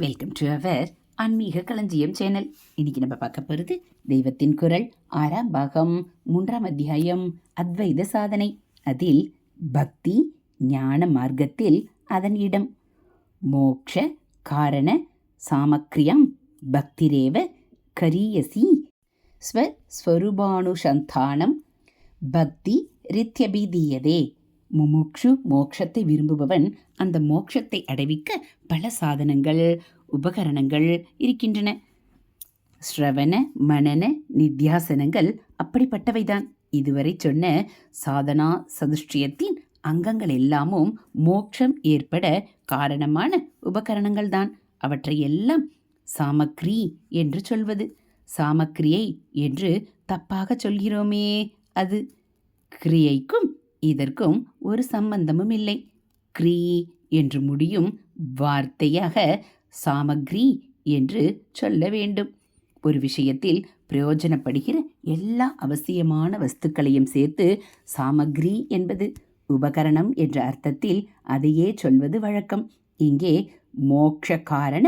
Welcome to our ஆன்மீக களஞ்சியம் channel. இன்னைக்கு நம்ம பார்க்க போகிறது தெய்வத்தின் குரல் ஆறாம் பாகம் மூன்றாம் அத்தியாயம் அத்வைத சாதனை. அதில் பக்தி ஞான மார்க்கத்தில் அதன் இடம். மோக்ஷ காரண சாமக்ரியம் பக்திரேவ கரியசி ஸ்வஸ்வரூபானுசந்தானம் பக்தி ரித்யபிதீயதே. முமுக்ஷு மோட்சத்தை விரும்புபவன் அந்த மோட்சத்தை அடைவிக்க பல சாதனங்கள் உபகரணங்கள் இருக்கின்றன. ஸ்ரவண மனன நித்தியாசனங்கள் அப்படிப்பட்டவைதான். இதுவரை சொன்ன சாதனா சதுஷ்டியத்தின் அங்கங்கள் எல்லாமும் மோட்சம் ஏற்பட காரணமான உபகரணங்கள் தான் அவற்றை எல்லாம் சாமக்ரி என்று சொல்வது. சாமக்ரியை என்று தப்பாக சொல்கிறோமே அது. கிரியைக்கும் இதற்கும் ஒரு சம்பந்தமும் இல்லை. க்ரீ என்று முடியும் வார்த்தையாக சாமக்ரி என்று சொல்ல வேண்டும். ஒரு விஷயத்தில் பிரயோஜனப்படுகிற எல்லா அவசியமான வஸ்துக்களையும் சேர்த்து சாமக்ரி என்பது உபகரணம் என்ற அர்த்தத்தில் அதையே சொல்வது வழக்கம். இங்கே மோக்ஷ காரண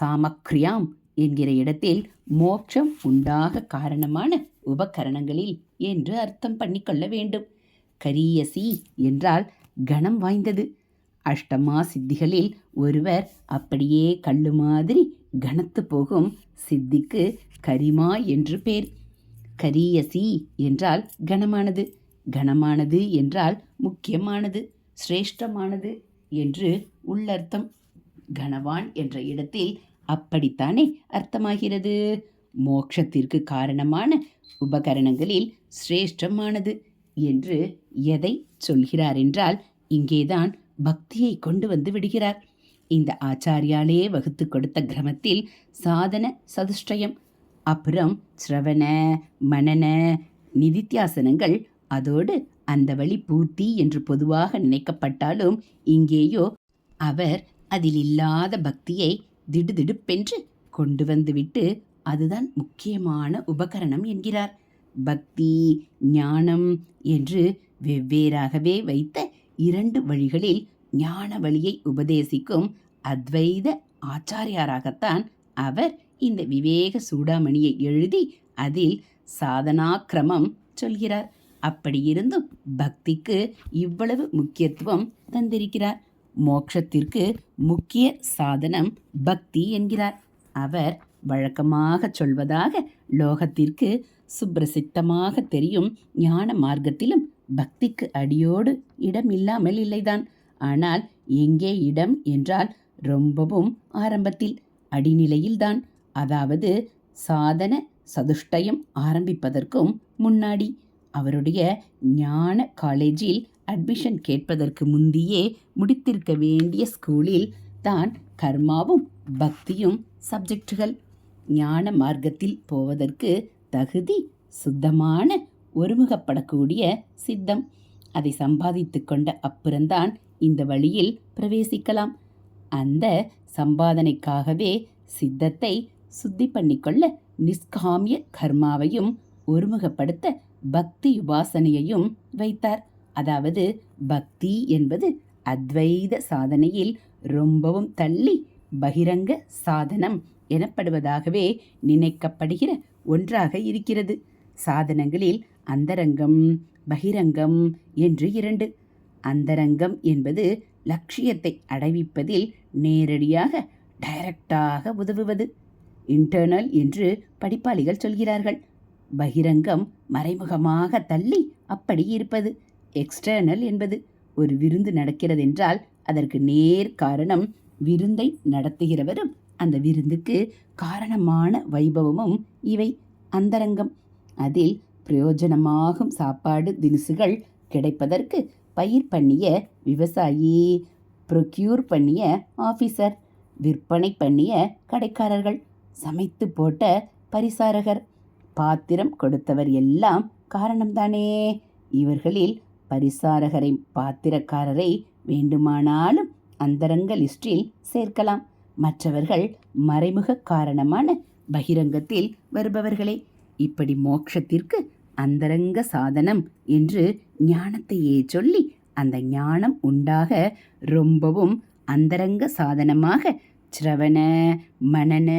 சாமக்ரியாம் என்கிற இடத்தில் மோட்சம் உண்டாக காரணமான உபகரணங்களில் என்று அர்த்தம் பண்ணிக்கொள்ள வேண்டும். கரியசி என்றால் கணம் வாய்ந்தது. அஷ்டமா சித்திகளில் ஒருவர் அப்படியே கல்லு மாதிரி கனத்து போகும் சித்திக்கு கரிமா என்று பேர். கரியசி என்றால் கனமானது. கனமானது என்றால் முக்கியமானது சிரேஷ்டமானது என்று உள்ளர்த்தம். கனவான் என்ற இடத்தில் அப்படித்தானே அர்த்தமாகிறது. மோட்சத்திற்கு காரணமான உபகரணங்களில் சிரேஷ்டமானது. என்று எதை சொல்கிறார் என்றால் இங்கேதான் பக்தியை கொண்டு வந்து விடுகிறார். இந்த ஆச்சாரியாலே வகுத்து கொடுத்த கிரமத்தில் சாதன சதுஷ்டயம் அப்புறம் சிரவண மனன நிதித்தியாசனங்கள் அதோடு அந்த வழி பூர்த்தி என்று பொதுவாக நினைக்கப்பட்டாலும் இங்கேயோ அவர் அதில் இல்லாத பக்தியை திடுதிடுப்பென்று கொண்டு வந்துவிட்டு அதுதான் முக்கியமான உபகரணம் என்கிறார். பக்தி ஞானம் என்று வெவ்வேறாகவே வைத்த இரண்டு வழிகளில் ஞான வழியை உபதேசிக்கும் அத்வைத ஆச்சாரியாராகத்தான் அவர் இந்த விவேக சூடாமணியை எழுதி அதில் சாதனாக்கிரமம் சொல்கிறார். அப்படியிருந்தும் பக்திக்கு இவ்வளவு முக்கியத்துவம் தந்திருக்கிறார். மோட்சத்திற்கு முக்கிய சாதனம் பக்தி என்கிறார். அவர் வழக்கமாக சொல்வதாக லோகத்திற்கு சுப்பிரசித்தமாக தெரியும் ஞான மார்க்கத்திலும் பக்திக்கு அடியோடு இடம் இல்லாமல் இல்லைதான். ஆனால் எங்கே இடம் என்றால் ரொம்பவும் ஆரம்பத்தில் அடிநிலையில்தான். அதாவது சாதன சதுஷ்டயம் ஆரம்பிப்பதற்கும் முன்னாடி அவருடைய ஞான காலேஜில் அட்மிஷன் கேட்பதற்கு முந்தியே முடித்திருக்க வேண்டிய ஸ்கூலில் தான் கர்மாவும் பக்தியும் சப்ஜெக்டுகள். ஞான மார்க்கத்தில் போவதற்கு தகுதி சுத்தமான ஒருமுகப்படக்கூடிய சித்தம். அதை சம்பாதித்து கொண்ட அப்புறம்தான் இந்த வழியில் பிரவேசிக்கலாம். அந்த சம்பாதனைக்காகவே சித்தத்தை சுத்தி பண்ணிக்கொள்ள நிஷ்காமிய கர்மாவையும் ஒருமுகப்படுத்த பக்தி உபாசனையையும் வைத்தார். அதாவது பக்தி என்பது அத்வைத சாதனையில் ரொம்பவும் தள்ளி பகிரங்க சாதனம் எனப்படுவதாகவே நினைக்கப்படுகிற ஒன்றாக இருக்கிறது. சாதனங்களில் அந்தரங்கம் பகிரங்கம் என்று இரண்டு. அந்தரங்கம் என்பது லட்சியத்தை அடைவிப்பதில் நேரடியாக டைரக்டாக உதவுவது. இன்டர்னல் என்று படிப்பாளிகள் சொல்கிறார்கள். பகிரங்கம் மறைமுகமாக தள்ளி அப்படி இருப்பது. எக்ஸ்டர்னல் என்பது ஒரு விருந்து நடக்கிறதென்றால் அதற்கு நேர் காரணம் விருந்தை நடத்துகிறவரும் அந்த விருந்துக்கு காரணமான வைபவமும் இவை. அந்தரங்கம். அதில் பிரயோஜனமாகும் சாப்பாடு தினுசுகள் கிடைப்பதற்கு பயிர் பண்ணிய விவசாயி ப்ரொக்யூர் பண்ணிய ஆஃபீஸர் விற்பனை பண்ணிய கடைக்காரர்கள் சமைத்து போட்ட பரிசாரகர். பாத்திரம் கொடுத்தவர் எல்லாம் காரணம்தானே? இவர்களில் பரிசாரகரை பாத்திரக்காரரை வேண்டுமானாலும் அந்தரங்க லிஸ்டில் சேர்க்கலாம். மற்றவர்கள் மறைமுக காரணமான பகிரங்கத்தில் வருபவர்களே இப்படி மோட்சத்திற்கு அந்தரங்க சாதனம் என்று ஞானத்தையே சொல்லி அந்த ஞானம் உண்டாக ரொம்பவும் அந்தரங்க சாதனமாக சிரவண மனன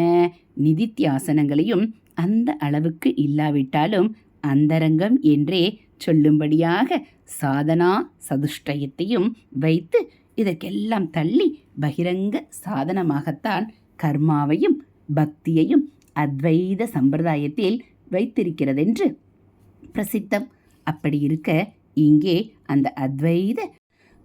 நிதித்தியாசனங்களையும் அந்த அளவுக்கு இல்லாவிட்டாலும் அந்தரங்கம் என்றே சொல்லும்படியாக சாதனா சதுஷ்டயத்தையும் வைத்து இதற்கெல்லாம் தள்ளி பகிரங்க சாதனமாகத்தான் கர்மாவையும் பக்தியையும் அத்வைத சம்பிரதாயத்தில் வைத்திருக்கிறதென்று பிரசித்தம். அப்படி இருக்க இங்கே அந்த அத்வைத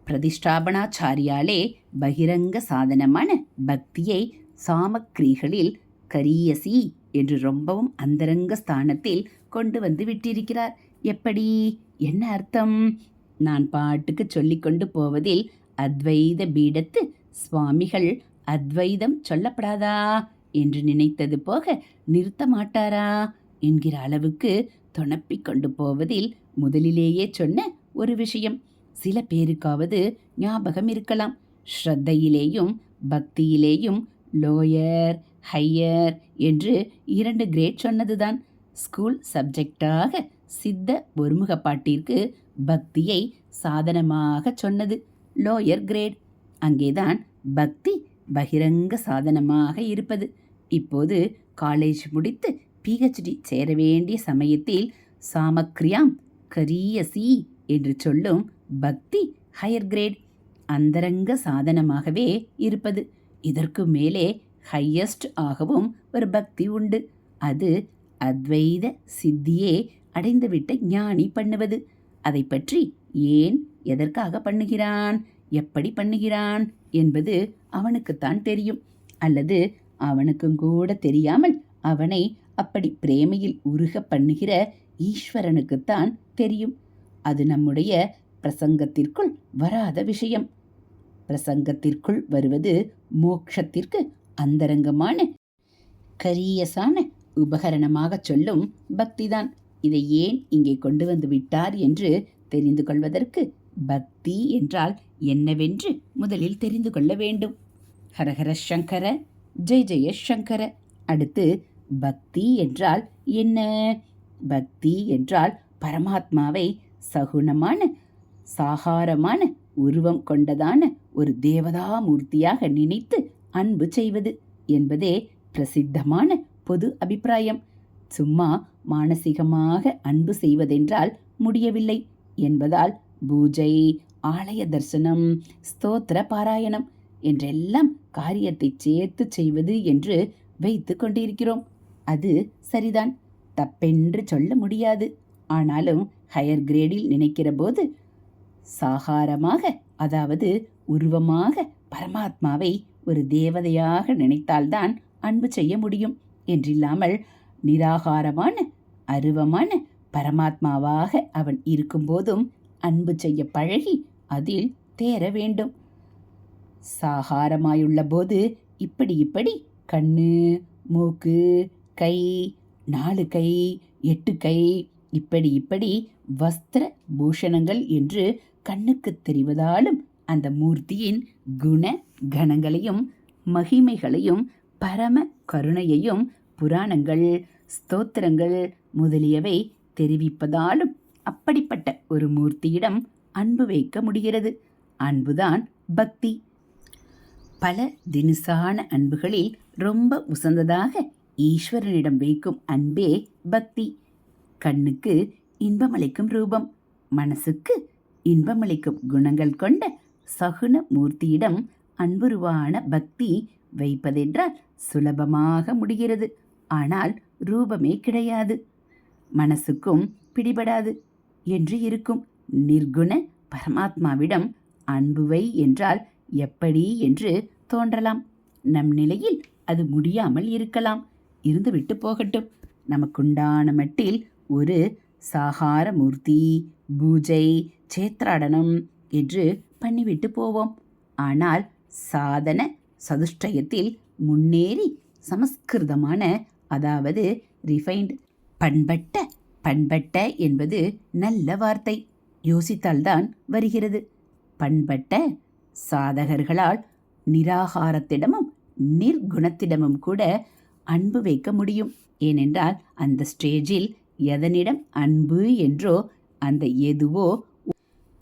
பிரதிஷ்டாபனாச்சாரியாலே பகிரங்க சாதனமான பக்தியை சாமக்கிரிகளில் கரியசி என்று ரொம்பவும் அந்தரங்க ஸ்தானத்தில் கொண்டு வந்து விட்டிருக்கிறார். எப்படி? என்ன அர்த்தம்? நான் பாட்டுக்கு சொல்லிக்கொண்டு போவதில் அத்வைத பீடத்து சுவாமிகள் அத்வைதம் சொல்லப்படாதா? என்று நினைத்தது போக நிறுத்த மாட்டாரா? என்கிற அளவுக்கு தொணப்பிக் கொண்டு போவதில் முதலிலேயே சொன்ன ஒரு விஷயம். சில பேருக்காவது ஞாபகம் இருக்கலாம். ஸ்ரத்தையிலேயும் பக்தியிலேயும் லோயர் ஹையர் என்று இரண்டு கிரேட் சொன்னதுதான். ஸ்கூல் சப்ஜெக்டாக சித்த ஒருமுகப்பாட்டிற்கு பக்தியை சாதனமாக சொன்னது. Lower grade. அங்கேதான் பக்தி பகிரங்க சாதனமாக இருப்பது. இப்போது காலேஜ் முடித்து பிஹெச்டி சேர வேண்டிய சமயத்தில் சாமக்ரியாம் கரியசி என்று சொல்லும் பக்தி ஹையர் கிரேட் அந்தரங்க சாதனமாகவே இருப்பது. இதற்கு மேலே ஹையஸ்ட் ஆகவும் ஒரு பக்தி உண்டு. அது அத்வைத சித்தியே அடைந்துவிட்ட ஞானி பண்ணுவது. அதை பற்றி ஏன் எதற்காக பண்ணுகிறான்? எப்படி பண்ணுகிறான்? என்பது அவனுக்குத்தான் தெரியும். அல்லது அவனுக்கும் கூட தெரியாமல் அவனை அப்படி பிரேமையில் உருக பண்ணுகிற ஈஸ்வரனுக்குத்தான் தெரியும். அது நம்முடைய பிரசங்கத்திற்குள் வராத விஷயம். பிரசங்கத்திற்குள் வருவது மோக்ஷத்திற்கு அந்தரங்கமான கரியசான உபகரணமாக சொல்லும் பக்திதான். இதை ஏன் இங்கே கொண்டு வந்து விட்டார் என்று தெரிந்து கொள்வதற்கு பக்தி என்றால் என்னவென்று முதலில் தெரிந்து கொள்ள வேண்டும். ஹரஹர சங்கர ஜெய ஜெய சங்கர. அடுத்து பக்தி என்றால் என்ன? பக்தி என்றால் பரமாத்மாவை சகுனமான சாகாரமான உருவம் கொண்டதான ஒரு தேவதாமூர்த்தியாக நினைத்து அன்பு செய்வது என்பதே பிரசித்தமான பொது அபிப்பிராயம். சும்மா மானசீகமாக அன்பு செய்வதென்றால் முடியவில்லை. என்பதால் பூஜை ஆலய தரிசனம் ஸ்தோத்திர பாராயணம் என்றெல்லாம் காரியத்தை சேர்த்து செய்வது என்று வைத்து கொண்டிருக்கிறோம். அது சரிதான். தப்பென்று சொல்ல முடியாது. ஆனாலும் ஹையர் கிரேடில் நினைக்கிற போது சாகாரமாக அதாவது உருவமாக பரமாத்மாவை ஒரு தேவதையாக நினைத்தால்தான் அன்பு செய்ய முடியும். என்றில்லாமல் நிராகாரமான அருவமான பரமாத்மாவாக அவன் இருக்கும்போதும் அன்பு செய்ய பழகி அதில் தேர வேண்டும். சாகாரமாயுள்ள போது இப்படி இப்படி கண்ணு மூக்கு கை நாலு கை எட்டு கை இப்படி இப்படி வஸ்திர பூஷணங்கள் என்று கண்ணுக்கு தெரிவதாலும் அந்த மூர்த்தியின் குண கணங்களையும் மகிமைகளையும் பரம கருணையையும் புராணங்கள் ஸ்தோத்திரங்கள் முதலியவை தெரிவிப்பதாலும் அப்படிப்பட்ட ஒரு மூர்த்தியிடம் அன்பு வைக்க முடிகிறது. அன்புதான் பக்தி. பல தினுசான அன்புகளில் ரொம்ப உசந்ததாக ஈஸ்வரனிடம் வைக்கும் அன்பே பக்தி. கண்ணுக்கு இன்பமளிக்கும் ரூபம். மனசுக்கு இன்பமளிக்கும் குணங்கள் கொண்ட சகுன மூர்த்தியிடம் அன்புருவான பக்தி வைப்பதென்றால் சுலபமாக முடிகிறது. ஆனால் ரூபமே கிடையாது. மனசுக்கும் பிடிபடாது என்று இருக்கும். நிர்குண பரமாத்மாவிடம் அன்புவை என்றால் எப்படி என்று தோன்றலாம். நம் நிலையில் அது முடியாமல் இருக்கலாம். இருந்துவிட்டு போகட்டும். நமக்குண்டான மட்டில் ஒரு சாகார மூர்த்தி பூஜை சேத்ராடனம் என்று பண்ணிவிட்டு போவோம். ஆனால் சாதன சதுஷ்டயத்தில் முன்னேறி சமஸ்கிருதமான அதாவது ரிஃபைண்ட் பண்பட்ட பண்பட்ட என்பது நல்ல வார்த்தை. யோசித்தால்தான் வருகிறது. பண்பட்ட சாதகர்களால் நிராகாரத்திடமும் நிர்குணத்திடமும் கூட அன்பு வைக்க முடியும். ஏனென்றால் அந்த ஸ்டேஜில் எதனிடம் அன்பு என்றோ அந்த எதுவோ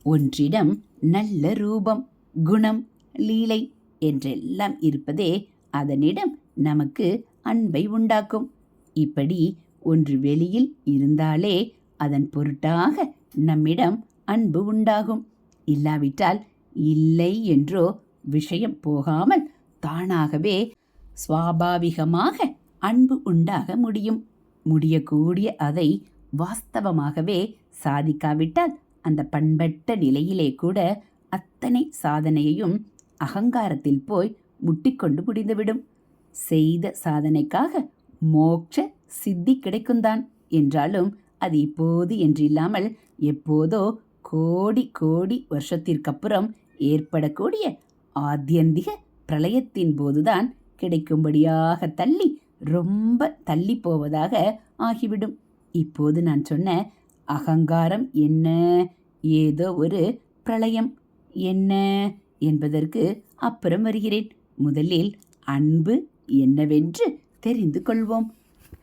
ஒன்றிடம் நல்ல ரூபம் குணம் லீலை என்றெல்லாம் இருப்பதே அதனிடம் நமக்கு அன்பை உண்டாக்கும். இப்படி ஒன்று வெளியில் இருந்தாலே அதன் பொருட்டாக நம்மிடம் அன்பு உண்டாகும். இல்லாவிட்டால் இல்லை என்றோ விஷயம் போகாமல் தானாகவே சுவாபாவிகமாக அன்பு உண்டாக முடியும். முடியக்கூடிய அதை வாஸ்தவமாகவே சாதிக்காவிட்டால் அந்த பண்பட்ட நிலையிலே கூட அத்தனை சாதனையையும் அகங்காரத்தில் போய் முட்டிக்கொண்டு முடிந்துவிடும். செய்த சாதனைக்காக மோட்ச சித்தி கிடைக்கும்தான் என்றாலும் அது இப்போது என்றில்லாமல் எப்போதோ கோடி கோடி வருஷத்திற்கப்புறம் ஏற்படக்கூடிய ஆத்தியந்திக பிரளயத்தின் போதுதான் கிடைக்கும்படியாக தள்ளி ரொம்ப தள்ளி போவதாக ஆகிவிடும். இப்போது நான் சொன்ன அகங்காரம் என்ன? ஏதோ ஒரு பிரளயம் என்ன என்பதற்கு அப்புறம் வருகிறேன். முதலில் அன்பு என்னவென்று தெரிந்து கொள்வோம்.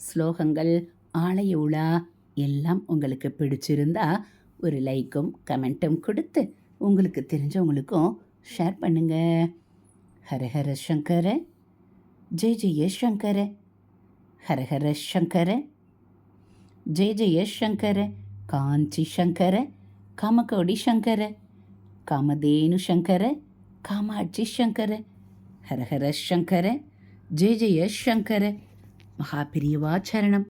ஸ்லோகங்கள் ஆலய உலா எல்லாம் உங்களுக்கு பிடிச்சிருந்தா ஒரு லைக்கும் கமெண்ட்டும் கொடுத்து உங்களுக்கு தெரிஞ்சவங்களுக்கும் ஷேர் பண்ணுங்க. ஹரஹர சங்கர ஜெய ஜெய சங்கர ஹரஹர சங்கர ஜெய ஜெய சங்கர காஞ்சி சங்கர காமகோடி சங்கர காமதேனு சங்கர காமாட்சி சங்கர ஹரஹர சங்கர ஜெய ஜெய சங்கர மகா மகாபிரியவாச்சரணம்